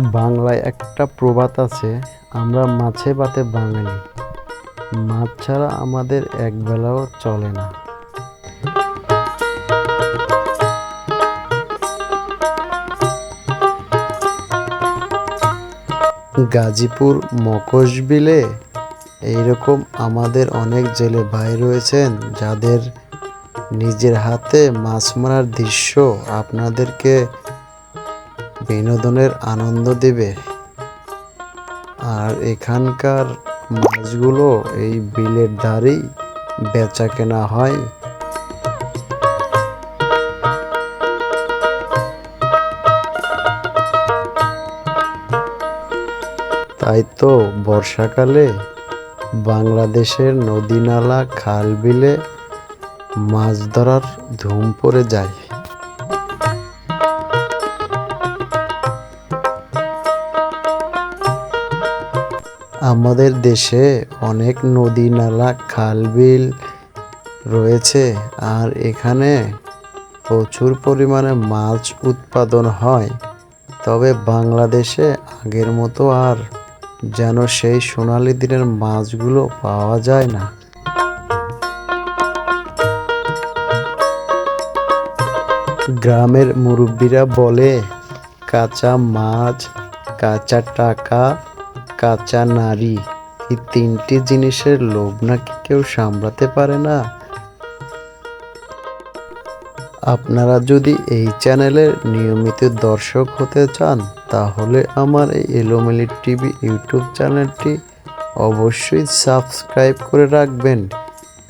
বাংলায় একটা প্রবাদ আছে, আমরা মাছে ভাতে বাঙালি। মাছ ছাড়া আমাদের একবেলাও চলে না। গাজীপুর মকশবিলে এইরকম আমাদের অনেক জেলে ভাই রয়েছেন, যাদের নিজের হাতে মাছ মারার দৃশ্য আপনাদেরকে বিনোদনের আনন্দ দেবে। আর এখানকার মাছগুলো এই বিলের ধারেই বেচা কেনা হয়। তাই তো বর্ষাকালে বাংলাদেশের নদী নালা খাল বিলে মাছ ধরার ধুম পড়ে যায়। আমাদের দেশে অনেক নদী, নালা, খাল, বিল রয়েছে আর এখানে প্রচুর পরিমাণে মাছ উৎপাদন হয়। তবে বাংলাদেশে আগের মতো আর যেন সেই সোনালি দিনের মাছগুলো পাওয়া যায় না। গ্রামের মুরব্বীরা বলে, কাঁচা মাছ, কাঁচা টাকা কাঁচা নারী, এই তিনটি জিনিসের লোভ নাকি কেউ সামলাতে পারে না? আপনারা যদি এই চ্যানেলের নিয়মিত দর্শক হতে চান, তাহলে আমার এই এলোমেলি টিভি ইউটিউব চ্যানেলটি অবশ্যই সাবস্ক্রাইব করে রাখবেন।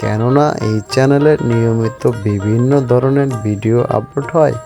কেননা এই চ্যানেলে নিয়মিত বিভিন্ন ধরনের ভিডিও আপলোড হয়।